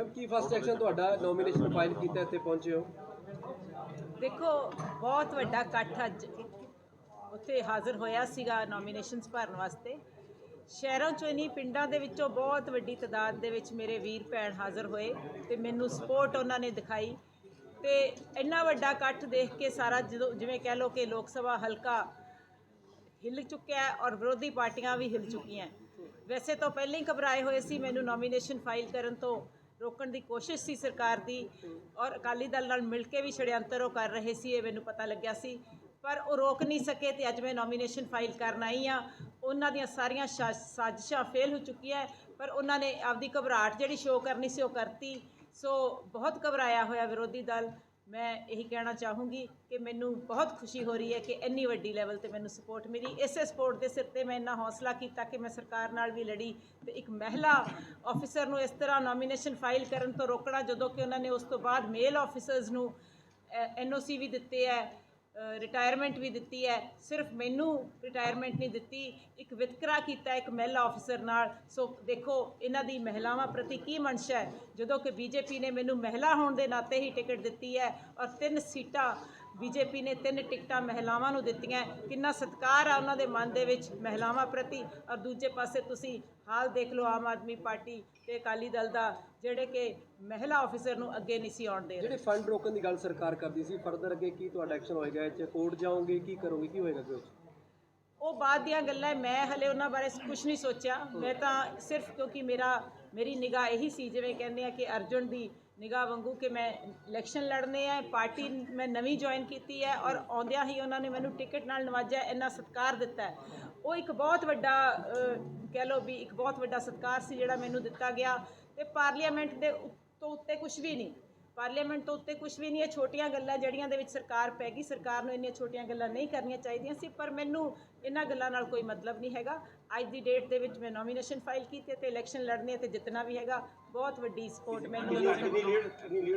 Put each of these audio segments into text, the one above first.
Ma'am ਕੀ first action ਤੁਹਾਡਾ nomination file ਕੀਤਾ, ਇੱਥੇ ਪਹੁੰਚੇ ਹੋ? ਦੇਖੋ, ਬਹੁਤ ਵੱਡਾ ਇਕੱਠ ਅੱਜ ਉੱਥੇ ਹਾਜ਼ਰ ਹੋਇਆ ਸੀਗਾ ਨੋਮੀਨੇਸ਼ਨਸ ਭਰਨ ਵਾਸਤੇ। ਸ਼ਹਿਰਾਂ ਚੋਂ ਨਹੀਂ ਪਿੰਡਾਂ ਦੇ ਵਿੱਚੋਂ ਬਹੁਤ ਵੱਡੀ ਤਾਦਾਦ ਦੇ ਵਿੱਚ ਮੇਰੇ ਵੀਰ ਭੈਣ ਹਾਜ਼ਰ ਹੋਏ ਤੇ ਮੈਨੂੰ ਸਪੋਰਟ ਉਹਨਾਂ ਨੇ ਦਿਖਾਈ। ਤੇ ਇੰਨਾ ਵੱਡਾ ਇਕੱਠ ਦੇਖ ਕੇ ਸਾਰਾ ਜਦੋਂ, ਜਿਵੇਂ ਕਹਿ ਲਓ ਕਿ ਲੋਕ ਸਭਾ ਹਲਕਾ ਹਿੱਲ ਚੁੱਕਿਆ ਹੈ ਔਰ ਵਿਰੋਧੀ ਪਾਰਟੀਆਂ ਵੀ ਹਿੱਲ ਚੁੱਕੀਆਂ ਵੈਸੇ ਤਾਂ ਪਹਿਲਾਂ ਹੀ ਘਬਰਾਏ ਹੋਏ ਸੀ ਮੈਨੂੰ ਨੋਮੀਨੇਸ਼ਨ ਫਾਈਲ ਕਰਨ ਤੋਂ। ਰੋਕਣ ਦੀ ਕੋਸ਼ਿਸ਼ ਸੀ ਸਰਕਾਰ ਦੀ ਔਰ ਅਕਾਲੀ ਦਲ ਨਾਲ ਮਿਲ ਕੇ ਵੀ ਛੜਯੰਤਰ ਉਹ ਕਰ ਰਹੇ ਸੀ, ਇਹ ਮੈਨੂੰ ਪਤਾ ਲੱਗਿਆ ਸੀ। ਪਰ ਉਹ ਰੋਕ ਨਹੀਂ ਸਕੇ ਤੇ ਅੱਜ ਮੈਂ ਨੋਮੀਨੇਸ਼ਨ ਫਾਈਲ ਕਰਨ ਆਈ ਆ ਉਹਨਾਂ ਦੀਆਂ ਸਾਰੀਆਂ ਸ਼ਾ- ਸਾਜ਼ਿਸ਼ਾਂ ਫੇਲ ਹੋ ਚੁੱਕੀਆਂ ਪਰ ਉਹਨਾਂ ਨੇ ਆਪਦੀ ਘਬਰਾਹਟ ਜਿਹੜੀ ਸ਼ੋਅ ਕਰਨੀ ਸੀ ਉਹ ਕਰਤੀ। ਸੋ ਬਹੁਤ ਘਬਰਾਇਆ ਹੋਇਆ ਵਿਰੋਧੀ ਦਲ। ਮੈਂ ਇਹੀ ਕਹਿਣਾ ਚਾਹੂੰਗੀ ਕਿ ਮੈਨੂੰ ਬਹੁਤ ਖੁਸ਼ੀ ਹੋ ਰਹੀ ਹੈ ਕਿ ਇੰਨੀ ਵੱਡੀ ਲੈਵਲ ਤੇ ਮੈਨੂੰ ਸਪੋਰਟ ਮਿਲੀ। ਇਸੇ ਸਪੋਰਟ ਦੇ ਸਿਰ ਤੇ ਮੈਂ ਇੰਨਾ ਹੌਸਲਾ ਕੀਤਾ ਕਿ ਮੈਂ ਸਰਕਾਰ ਨਾਲ ਵੀ ਲੜੀ ਤੇ ਇੱਕ ਮਹਿਲਾ ਆਫੀਸਰ ਨੂੰ ਇਸ ਤਰ੍ਹਾਂ ਨੋਮੀਨੇਸ਼ਨ ਫਾਈਲ ਕਰਨ ਤੋਂ ਰੋਕਣਾ, ਜਦੋਂ ਕਿ ਉਹਨਾਂ ਨੇ ਉਸ ਤੋਂ ਬਾਅਦ ਮੇਲ ਆਫੀਸਰਸ ਨੂੰ ਐਨਓਸੀ ਵੀ ਦਿੱਤੇ ਹੈ। ਰਿਟਾਇਰਮੈਂਟ ਵੀ ਦਿੱਤੀ ਹੈ। ਸਿਰਫ ਮੈਨੂੰ ਰਿਟਾਇਰਮੈਂਟ ਨਹੀਂ ਦਿੱਤੀ, ਇੱਕ ਵਿਤਕਰਾ ਕੀਤਾ ਇੱਕ ਮਹਿਲਾ ਆਫੀਸਰ ਨਾਲ। ਸੋ ਦੇਖੋ, ਇਹਨਾਂ ਦੀ ਮਹਿਲਾਵਾਂ ਪ੍ਰਤੀ ਕੀ ਮਨਸ਼ਾ ਹੈ? ਜਦੋਂ ਕਿ ਬੀਜੇਪੀ ਨੇ ਮੈਨੂੰ ਮਹਿਲਾ ਹੋਣ ਦੇ ਨਾਤੇ ਹੀ ਟਿਕਟ ਦਿੱਤੀ ਹੈ ਔਰ ਤਿੰਨ ਸੀਟਾਂ ਬੀਜੇਪੀ ਨੇ ਤਿੰਨ ਟਿਕਟਾਂ ਮਹਿਲਾਵਾਂ ਨੂੰ ਦਿੱਤੀਆਂ। ਕਿੰਨਾ ਸਤਿਕਾਰ ਆ ਉਹਨਾਂ ਦੇ ਮਨ ਦੇ ਵਿੱਚ ਮਹਿਲਾਵਾਂ ਪ੍ਰਤੀ? ਔਰ ਦੂਜੇ ਪਾਸੇ ਤੁਸੀਂ ਹਾਲ ਦੇਖ ਲਓ ਆਮ ਆਦਮੀ ਪਾਰਟੀ ਤੇ ਅਕਾਲੀ ਦਲ ਦਾ ਜਿਹੜੇ ਕਿ ਮਹਿਲਾ ਆਫੀਸਰ ਨੂੰ ਅੱਗੇ ਨਹੀਂ ਸੀ ਆਉਣ ਦੇ ਜਿਹੜੇ ਫੰਡ ਰੋਕਣ ਦੀ ਗੱਲ ਸਰਕਾਰ ਕਰਦੀ ਸੀ ਫਰਦਰ ਅੱਗੇ ਕੀ ਤੁਹਾਡਾ ਐਕਸ਼ਨ ਹੋਏਗਾ? ਇਹ 'ਚ ਕੋਰਟ ਜਾਓਗੇ ਕੀ ਕਰੋਗੇ ਕੀ ਹੋਏਗਾ ਅੱਗੇ? ਉਹ ਬਾਅਦ ਦੀਆਂ ਗੱਲਾਂ ਮੈਂ ਹਲੇ ਉਹਨਾਂ ਬਾਰੇ ਕੁਝ ਨਹੀਂ ਸੋਚਿਆ। ਮੈਂ ਤਾਂ ਸਿਰਫ ਕਿਉਂਕਿ ਮੇਰਾ ਮੇਰੀ ਨਿਗਾਹ ਇਹੀ ਸੀ ਜਿਵੇਂ ਕਹਿੰਦੇ ਆ ਕਿ ਅਰਜੁਨ ਦੀ ਨਿਗਾਹ ਵਾਂਗੂ ਕਿ ਮੈਂ ਇਲੈਕਸ਼ਨ ਲੜਨੇ ਆ, ਪਾਰਟੀ ਮੈਂ ਨਵੀਂ ਜੁਆਇਨ ਕੀਤੀ ਹੈ ਔਰ ਆਉਂਦਿਆਂ ਹੀ ਉਹਨਾਂ ਨੇ ਮੈਨੂੰ ਟਿਕਟ ਨਾਲ ਨਵਾਜਿਆ, ਇੰਨਾ ਸਤਿਕਾਰ ਦਿੱਤਾ ਹੈ। ਉਹ ਇੱਕ ਬਹੁਤ ਵੱਡਾ ਕਹਿ ਲਓ ਵੀ ਇੱਕ ਬਹੁਤ ਵੱਡਾ ਸਤਿਕਾਰ ਸੀ ਜਿਹੜਾ ਮੈਨੂੰ ਦਿੱਤਾ ਗਿਆ ਤੇ ਪਾਰਲੀਮੈਂਟ ਦੇ ਉੱਤੋਂ ਉੱਤੇ ਕੁਝ ਵੀ ਨਹੀਂ। ਪਾਰਲੀਮੈਂਟ ਤੋਂ ਉੱਤੇ ਕੁਝ ਵੀ ਨਹੀਂ ਇਹ ਛੋਟੀਆਂ ਗੱਲਾਂ ਜਿਹੜੀਆਂ ਦੇ ਵਿੱਚ ਸਰਕਾਰ ਪੈ ਗਈ ਸਰਕਾਰ ਨੂੰ ਇੰਨੀਆਂ ਛੋਟੀਆਂ ਗੱਲਾਂ ਨਹੀਂ ਕਰਨੀਆਂ ਚਾਹੀਦੀਆਂ ਸੀ ਪਰ ਮੈਨੂੰ ਇਹਨਾਂ ਗੱਲਾਂ ਨਾਲ ਕੋਈ ਮਤਲਬ ਨਹੀਂ ਹੈਗਾ। ਅੱਜ ਦੀ ਡੇਟ ਦੇ ਵਿੱਚ ਮੈਂ ਨੋਮੀਨੇਸ਼ਨ ਫਾਈਲ ਕੀਤੀ ਤੇ ਇਲੈਕਸ਼ਨ ਲੜਨੀ ਹੈ ਤੇ ਜਿੱਤਣਾ ਵੀ ਹੈਗਾ। ਬਹੁਤ ਵੱਡੀ ਸਪੋਰਟ ਮੈਨੂੰ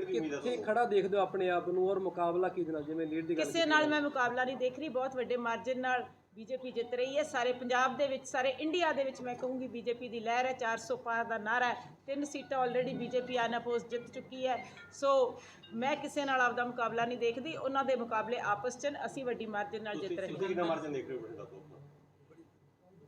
ਕਿੱਥੇ ਖੜਾ ਦੇਖਦੇ ਹੋ ਆਪਣੇ ਆਪ ਨੂੰ ਔਰ ਮੁਕਾਬਲਾ ਕੀ ਦੇਣਾ ਜਿਵੇਂ ਲੀਡ ਦੀ ਗੱਲ ਕਿਸੇ ਨਾਲ ਮੈਂ ਮੁਕਾਬਲਾ ਨਹੀਂ ਦੇਖ ਰਹੀ ਬਹੁਤ ਵੱਡੇ ਮਾਰਜਨ ਨਾਲ ਬੀਜੇਪੀ ਜਿੱਤ ਰਹੀ ਹੈ। ਸਾਰੇ ਪੰਜਾਬ ਦੇ ਵਿੱਚ ਸਾਰੇ ਇੰਡੀਆ ਦੇ ਵਿੱਚ ਮੈਂ ਕਹੂੰਗੀ ਬੀਜੇਪੀ ਦੀ ਲਹਿਰ ਹੈ। 400 ਪਾਰ ਦਾ ਨਾਰਾ ਹੈ। ਤਿੰਨ ਸੀਟਾਂ ਆਲਰੇਡੀ ਬੀਜੇਪੀ ਅਨਅਪੋਜ਼ ਜਿੱਤ ਚੁੱਕੀ ਹੈ। ਸੋ ਮੈਂ ਕਿਸੇ ਨਾਲ ਆਪਦਾ ਮੁਕਾਬਲਾ ਨਹੀਂ ਦੇਖਦੀ। ਉਹਨਾਂ ਦੇ ਮੁਕਾਬਲੇ ਆਪਸ 'ਚ ਅਸੀਂ ਵੱਡੀ ਮਾਰਜਨ ਨਾਲ ਜਿੱਤ ਰਹੇ ਹਾਂ। ਕਿੰਨਾ ਮਾਰਜਨ ਦੇਖ ਰਹੇ ਹੋ ਪਿੰਡਾਂ ਤੋਂ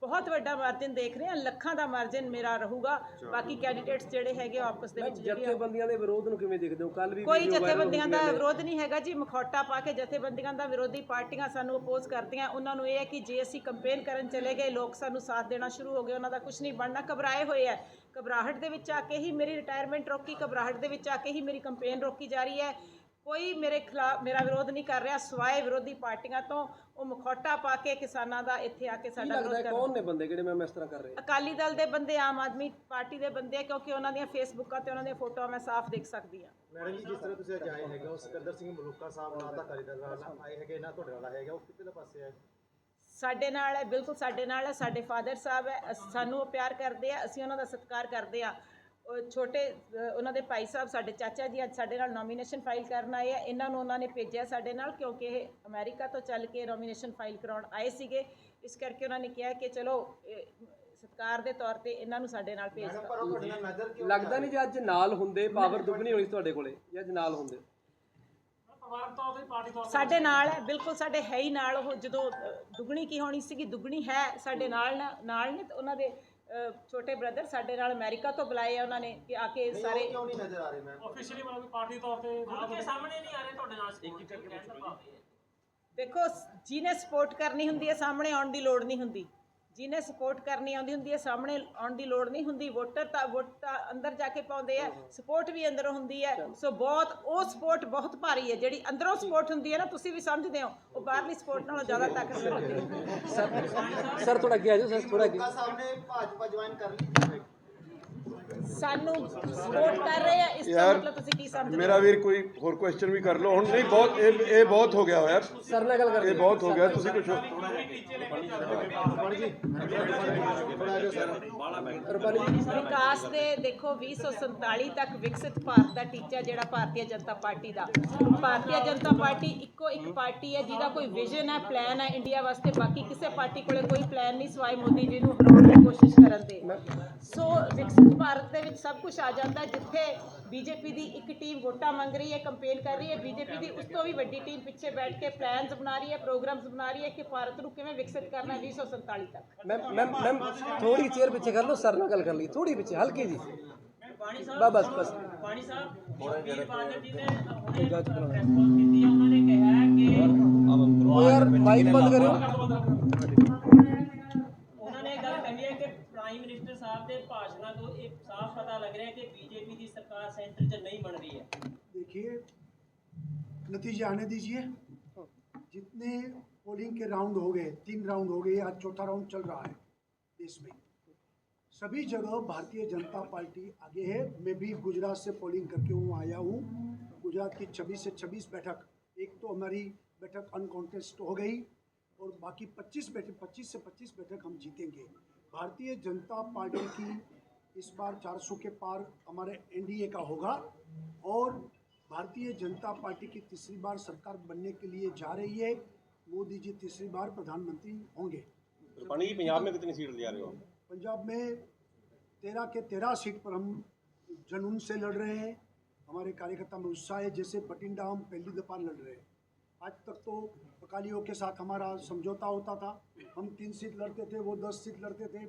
ਬਹੁਤ ਵੱਡਾ ਮਾਰਜਨ ਦੇਖ ਰਹੇ ਹਾਂ ਲੱਖਾਂ ਦਾ ਮਾਰਜਨ ਮੇਰਾ ਰਹੂਗਾ। ਬਾਕੀ ਕੈਂਡੀਡੇਟਸ ਜਿਹੜੇ ਹੈਗੇ ਉਹ ਆਪਸ ਦੇ ਵਿੱਚ ਜਿਹੜੀਆਂ ਜਥੇਬੰਦੀਆਂ ਦੇ ਵਿਰੋਧ ਨੂੰ ਕਿਵੇਂ ਦੇਖਦੇ ਹੋ? ਕੱਲ ਵੀ ਕੋਈ ਜਥੇਬੰਦੀਆਂ ਦਾ। ਵਿਰੋਧ ਨਹੀਂ ਹੈਗਾ ਜੀ ਮਖੌਟਾ ਪਾ ਕੇ ਜਥੇਬੰਦੀਆਂ ਦਾ ਵਿਰੋਧੀ ਪਾਰਟੀਆਂ ਸਾਨੂੰ ਅਪੋਜ਼ ਕਰਦੀਆਂ। ਉਹਨਾਂ ਨੂੰ ਇਹ ਹੈ ਕਿ ਜੇ ਅਸੀਂ ਕੰਪੇਨ ਕਰਨ ਚਲੇ ਗਏ ਲੋਕ ਸਾਨੂੰ ਸਾਥ ਦੇਣਾ ਸ਼ੁਰੂ ਹੋ ਗਏ ਉਹਨਾਂ ਦਾ ਕੁਝ ਨਹੀਂ ਬਣਨਾ। ਘਬਰਾਏ ਹੋਏ ਹੈ। ਘਬਰਾਹਟ ਦੇ ਵਿੱਚ ਆ ਕੇ ਹੀ ਮੇਰੀ ਰਿਟਾਇਰਮੈਂਟ ਰੋਕੀ ਘਬਰਾਹਟ ਦੇ ਵਿੱਚ ਆ ਕੇ ਹੀ ਮੇਰੀ ਕੰਪੇਨ ਰੋਕੀ ਜਾ ਰਹੀ ਹੈ। ਕੋਈ ਮੇਰੇ ਖਿਲਾਫ ਮੇਰਾ ਵਿਰੋਧ ਨਹੀਂ ਕਰ ਰਿਹਾ ਸਵਾਏ ਵਿਰੋਧੀ ਪਾਰਟੀਆਂ ਤੋਂ ਉਹ ਮਖੌਟਾ ਪਾ ਕੇ ਕਿਸਾਨਾਂ ਦਾ ਇੱਥੇ ਆ ਕੇ ਸਾਡਾ ਵਿਰੋਧ ਕਰ ਕੌਣ ਨੇ ਬੰਦੇ ਜਿਹੜੇ ਮੈਂ ਇਸ ਤਰ੍ਹਾਂ ਕਰ ਰਹੇ? ਅਕਾਲੀ ਦਲ ਦੇ ਬੰਦੇ ਆਮ ਆਦਮੀ ਪਾਰਟੀ ਦੇ ਬੰਦੇ ਆ ਕਿਉਂਕਿ ਉਹਨਾਂ ਦੀਆਂ ਫੇਸਬੁੱਕਾਂ ਤੇ ਉਹਨਾਂ ਦੀਆਂ ਫੋਟੋਆਂ ਮੈਂ ਸਾਫ਼ ਦੇਖ ਸਕਦੀ ਹਾਂ। ਮੈਡਮ ਜੀ ਜਿਸ ਤਰ੍ਹਾਂ ਤੁਸੀਂ ਅੱਜ ਆਏ ਹੈਗੇ ਹੋ ਸਿਕੰਦਰ ਸਿੰਘ ਮਲੂਕਾ ਸਾਹਿਬ ਨਾਲ ਤਾਂ ਕਾਰੀਦਰ ਨਾਲ ਆਏ ਹੈਗੇ ਨਾ ਤੁਹਾਡੇ ਨਾਲ ਹੈਗਾ ਉਹ ਕਿੱਥੇ ਪਾਸੇ ਹੈ ਸਾਡੇ ਨਾਲ ਹੈ ਬਿਲਕੁਲ ਸਾਡੇ ਨਾਲ ਹੈ ਸਾਡੇ ਫਾਦਰ ਸਾਹਿਬ ਹੈ ਸਾਨੂੰ ਉਹ ਪਿਆਰ ਕਰਦੇ ਆ ਅਸੀਂ ਉਹਨਾਂ ਦਾ ਸਤਿਕਾਰ ਕਰਦੇ ਆ। ਉਹ ਛੋਟੇ ਉਹਨਾਂ ਦੇ ਭਾਈ ਸਾਹਿਬ ਸਾਡੇ ਚਾਚਾ ਜੀ ਅੱਜ ਸਾਡੇ ਨਾਲ ਨੋਮੀਨੇਸ਼ਨ ਫਾਈਲ ਕਰਨ ਆਏ ਆ। ਇਹਨਾਂ ਨੂੰ ਉਹਨਾਂ ਨੇ ਭੇਜਿਆ ਸਾਡੇ ਨਾਲ ਕਿਉਂਕਿ ਇਹ ਅਮਰੀਕਾ ਤੋਂ ਚੱਲ ਕੇ ਨੋਮੀਨੇਸ਼ਨ ਫਾਈਲ ਕਰਾਉਣ ਆਏ ਸੀਗੇ। ਇਸ ਕਰਕੇ ਉਹਨਾਂ ਨੇ ਕਿਹਾ ਕਿ ਚਲੋ ਸਤਿਕਾਰ ਦੇ ਤੌਰ ਤੇ ਇਹਨਾਂ ਨੂੰ ਸਾਡੇ ਨਾਲ ਭੇਜ ਦਿਓ। ਲੱਗਦਾ ਨਹੀਂ ਜੇ ਅੱਜ ਨਾਲ ਹੁੰਦੇ ਪਾਵਰ ਦੁੱਗਣੀ ਹੋਣੀ ਤੁਹਾਡੇ ਕੋਲੇ ਜੇ ਅੱਜ ਨਾਲ ਹੁੰਦੇ। ਸਾਡੇ ਨਾਲ ਹੈ ਬਿਲਕੁਲ ਸਾਡੇ ਹੈ ਹੀ ਨਾਲ ਉਹ ਜਦੋਂ ਦੁੱਗਣੀ ਕੀ ਹੋਣੀ ਸੀਗੀ ਦੁੱਗਣੀ ਹੈ ਸਾਡੇ ਨਾਲ ਨਾ- ਨਾਲ ਨੇ ਤੇ ਉਹਨਾਂ ਦੇ ਛੋਟੇ ਬ੍ਰਦਰ ਸਾਡੇ ਨਾਲ ਅਮਰੀਕਾ ਤੋਂ ਬੁਲਾਏ ਆ ਉਹਨਾਂ ਨੇ ਕਿ ਆ ਕੇ ਸਾਰੇ ਕਿਉਂ ਨਹੀਂ ਨਜ਼ਰ ਆ ਰਹੇ ਮੈਮ? ਆਫੀਸ਼ੀਅਲੀ ਮਤਲਬ ਪਾਰਟੀ ਤੌਰ ਤੇ ਖੁੱਲ ਕੇ ਸਾਹਮਣੇ ਨਹੀਂ ਆ ਰਹੇ ਤੁਹਾਡੇ ਨਾਲ ਇੱਕ ਇੱਕ ਕਰਕੇ ਦਾ ਦੇਖੋ ਜਿਹਨੇ ਸਪੋਰਟ ਕਰਨੀ ਹੁੰਦੀ ਹੈ ਸਾਹਮਣੇ ਆਉਣ ਦੀ ਲੋੜ ਨਹੀਂ ਹੁੰਦੀ। ਜਿਹਨੇ ਸਪੋਰਟ ਕਰਨੀ ਆਉਂਦੀ ਹੁੰਦੀ ਹੈ ਸਾਹਮਣੇ ਆਉਣ ਦੀ ਲੋੜ ਨਹੀਂ ਹੁੰਦੀ। ਵੋਟਰ ਤਾਂ ਵੋਟ ਤਾਂ ਅੰਦਰ ਜਾ ਕੇ ਪਾਉਂਦੇ ਆ ਸਪੋਰਟ ਵੀ ਅੰਦਰੋਂ ਹੁੰਦੀ ਹੈ। ਸੋ ਬਹੁਤ ਉਹ ਸਪੋਰਟ ਬਹੁਤ ਭਾਰੀ ਹੈ ਜਿਹੜੀ ਅੰਦਰੋਂ ਸਪੋਰਟ ਹੁੰਦੀ ਹੈ ਨਾ ਤੁਸੀਂ ਵੀ ਸਮਝਦੇ ਹੋ। ਉਹ ਬਾਹਰਲੀ ਸਪੋਰਟ ਨਾਲੋਂ ਜ਼ਿਆਦਾ ਤਾਕਤਵਰ ਹੁੰਦੀ ਹੈ। ਸਰ ਸਰ ਥੋੜਾ ਅੱਗੇ ਆ ਜਾਓ ਸਰ ਥੋੜਾ ਅੱਗੇ। ਨੇ ਭਾਜਪਾ ਜੁਆਇਨ ਕਰ ਲਈ ਸਾਨੂੰ ਸਪੋਰਟ ਕਰ ਰਹੇ ਆ ਇਸ ਦਾ ਯਾਰ, ਮਤਲਬ ਤੁਸੀਂ ਕੀ ਸਮਝਦੇ ਮੇਰਾ ਵੀਰ ਕੋਈ ਹੋਰ ਕੁਐਸਚਨ ਵੀ ਕਰ ਲਓ। ਹੁਣ ਨਹੀਂ ਬਹੁਤ ਇਹ ਇਹ ਬਹੁਤ ਹੋ ਗਿਆ ਹੋਇਆ ਸਰ ਨਾਲ ਗੱਲ ਕਰਦੇ ਇਹ ਬਹੁਤ ਹੋ ਗਿਆ। ਤੁਸੀਂ ਕੁਝ ਰੁਪਾਲੀ ਜੀ ਵਿਕਾਸ ਦੇ ਦੇਖੋ 2047 ਤੱਕ ਵਿਕਸਿਤ ਭਾਰਤ ਦਾ ਟੀਚਾ ਜਿਹੜਾ ਭਾਰਤੀ ਜਨਤਾ ਪਾਰਟੀ ਦਾ। ਭਾਰਤੀ ਜਨਤਾ ਪਾਰਟੀ ਇੱਕੋ ਇੱਕ ਪਾਰਟੀ ਹੈ ਜਿਹਦਾ ਕੋਈ ਵਿਜ਼ਨ ਹੈ ਪਲਾਨ ਹੈ ਇੰਡੀਆ ਵਾਸਤੇ। ਬਾਕੀ ਕਿਸੇ ਪਾਰਟੀ ਕੋਲੇ ਕੋਈ ਪਲਾਨ ਨਹੀਂ ਸਵਾਈ ਮੋਦੀ ਜੀ ਨੂੰ ਹਰਾਉਣ ਦੀ ਕੋਸ਼ਿਸ਼ ਕਰਨ ਦੇ। ਸੋ ਵਿਕਸਿਤ ਭਾਰਤ ਦੇ ਵਿੱਚ ਸਭ ਕੁਝ ਆ ਜਾਂਦਾ। ਜਿੱਥੇ ਬੀਜੇਪੀ ਦੀ ਇੱਕ ਟੀਮ ਵੋਟਾਂ ਮੰਗ ਰਹੀ ਹੈ ਕੰਪੇਨ ਕਰ ਰਹੀ ਹੈ ਬੀਜੇਪੀ ਦੀ ਉਸ ਤੋਂ ਵੀ ਵੱਡੀ ਟੀਮ ਪਿੱਛੇ ਬੈਠ ਕੇ ਪਲਾਨਸ ਬਣਾ ਰਹੀ ਹੈ ਪ੍ਰੋਗਰਾਮਸ ਬਣਾ ਰਹੀ ਹੈ ਕਿ ਭਾਰਤ ਨੂੰ ਕਿਵੇਂ ਵਿਕਸਿਤ ਕਰਨਾ ਹੈ 2047 ਤੱਕ ਮੈਮ ਮੈਮ ਮੈਮ ਥੋੜੀ ਚੇਅਰ ਪਿੱਛੇ ਕਰ ਲਓ ਸਰ ਨਾਲ ਗੱਲ ਕਰ ਲਈ ਥੋੜੀ ਪਿੱਛੇ ਹਲਕੀ ਜੀ ਪਾਣੀ ਬਸ ਸਾਹਿਬ ਬਸ ਬਸ ਪਾਣੀ ਸਾਹਿਬ ਵੀਰ ਬਾਦਲ ਜੀ ਨੇ ਹੁਣੇ। ਪ੍ਰੈਸ ਕਾਲ ਕੀਤੀ ਹੈ ਉਹਨਾਂ ਨੇ ਕਿਹਾ ਕਿ ਉਹ ਯਾਰ ਮਾਈਕ ਬੰਦ ਕਰਿਓ सरकार सेंट्रेचर तो नहीं बन रही है। देखिए, नतीजे आने दीजिए। जितने पोलिंग के राउंड हो गए, तीन राउंड हो गए आज चौथा राउंड चल रहा है देश में, सभी जगह भारतीय जनता पार्टी आगे है। मैं भी गुजरात से पोलिंग करके हूँ, आया हूँ। गुजरात की छब्बीस से छब्बीस बैठक, एक तो हमारी बैठक अनकॉन्टेस्ट हो गई, और बाकी 25 बैठक 25 से 25 बैठक हम जीतेंगे। भारतीय जनता पार्टी की इस बार 400 के पार हमारे एनडीए का होगा और भारतीय जनता पार्टी की तीसरी बार सरकार बनने के लिए जा रही है। मोदी जी तीसरी बार प्रधानमंत्री होंगे। पंजाब में कितनी सीट ले रहे हो पंजाब में तेरह के तेरह सीट पर हम जुनून से लड़ रहे हैं। हमारे कार्यकर्ता में उत्साह है जैसे बटिंडा हम पहली दफ़ा लड़ रहे हैं। आज तक तो अकालियों के साथ हमारा समझौता होता था। हम तीन सीट लड़ते थे वो दस सीट लड़ते थे।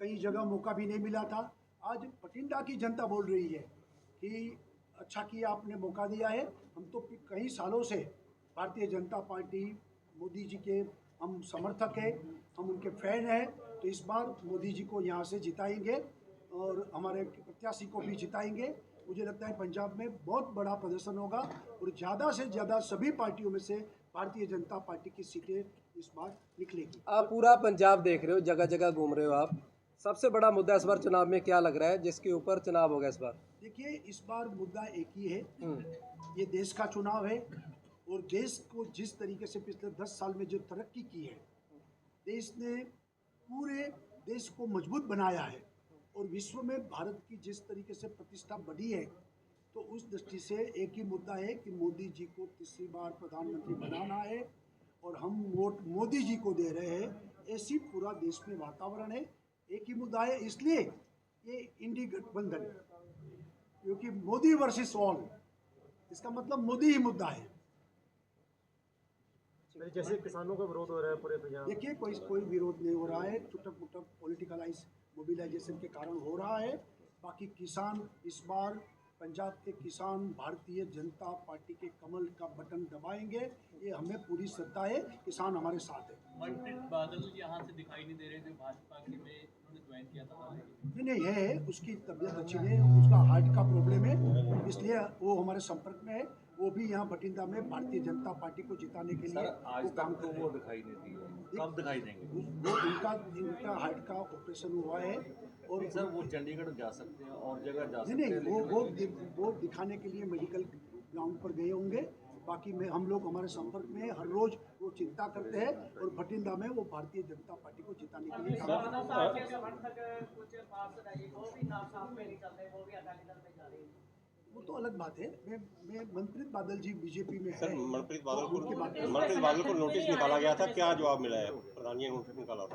कई जगह मौका भी नहीं मिला था। आज बठिंडा की जनता बोल रही है कि अच्छा किया आपने मौका दिया है। हम तो कई सालों से भारतीय जनता पार्टी, मोदी जी के हम समर्थक हैं, हम उनके फ़ैन हैं तो इस बार मोदी जी को यहाँ से जिताएँगे और हमारे प्रत्याशी को भी जिताएँगे। मुझे लगता है पंजाब में बहुत बड़ा प्रदर्शन होगा और ज़्यादा से ज़्यादा सभी पार्टियों में से भारतीय जनता पार्टी की सीटें इस बार निकलेगी। आप पूरा पंजाब देख रहे हो जगह जगह घूम रहे हो आप। सबसे बड़ा मुद्दा इस बार चुनाव में क्या लग रहा है? जिसके ऊपर चुनाव होगा इस बार? देखिए इस बार मुद्दा एक ही है। हम्म, ये देश का चुनाव है और देश को जिस तरीके से पिछले दस साल में जो तरक्की की है देश ने पूरे देश को मज़बूत बनाया है और विश्व में भारत की जिस तरीके से प्रतिष्ठा बढ़ी है तो उस दृष्टि से एक ही मुद्दा है कि मोदी जी को तीसरी बार प्रधानमंत्री बनाना है और हम वोट मोदी जी को दे रहे हैं। ऐसी पूरा देश में वातावरण है। एक ही मुद्दा है इसलिए ये इंडी गठबंधन क्योंकि मोदी वर्सेस ऑल इसका मतलब मोदी ही मुद्दा है। जैसे किसानों का विरोध हो रहा है पूरे पंजाब देखिए कोई कोई विरोध नहीं हो रहा है टूटक मुटक पॉलिटिकलाइज मोबिलाइजेशन के कारण हो रहा है। बाकी किसान इस बार पंजाब के किसान भारतीय जनता पार्टी के कमल का बटन दबाएँगे। ये हमें पूरी श्रद्धा है किसान हमारे साथ है। बादल यहाँ से दिखाई नहीं दे रहे थे भाजपा के में नहीं नहीं है है उसकी तबीयत अच्छी नहीं है उसका हार्ट का प्रॉब्लम है इसलिए वो हमारे संपर्क में है वो भी यहाँ बठिंडा में भारतीय जनता पार्टी को जिताने के लिए वो काम कर रहे हैं। दिखाई नहीं दी कब दिखाई देंगे? वो इनका इनका हार्ट का ऑपरेशन हुआ है और सर वो चंडीगढ़ जा सकते हैं और जगह जा नहीं नहीं वो वो वो दिखाने के लिए मेडिकल ग्राउंड पर गए होंगे बाकी में हम लोग हमारे संपर्क में हर रोज वो चिंता करते हैं और भटिंडा में वो भारतीय जनता पार्टी को जिताने के लिए वो तो अलग बात है। मैं मैं मनप्रीत बादल जी बीजेपी में सर मनप्रीत बादल को मनप्रीत बादल को नोटिस निकाला गया था क्या जवाब मिला है? प्रधान जी ने नोटिस निकाला था।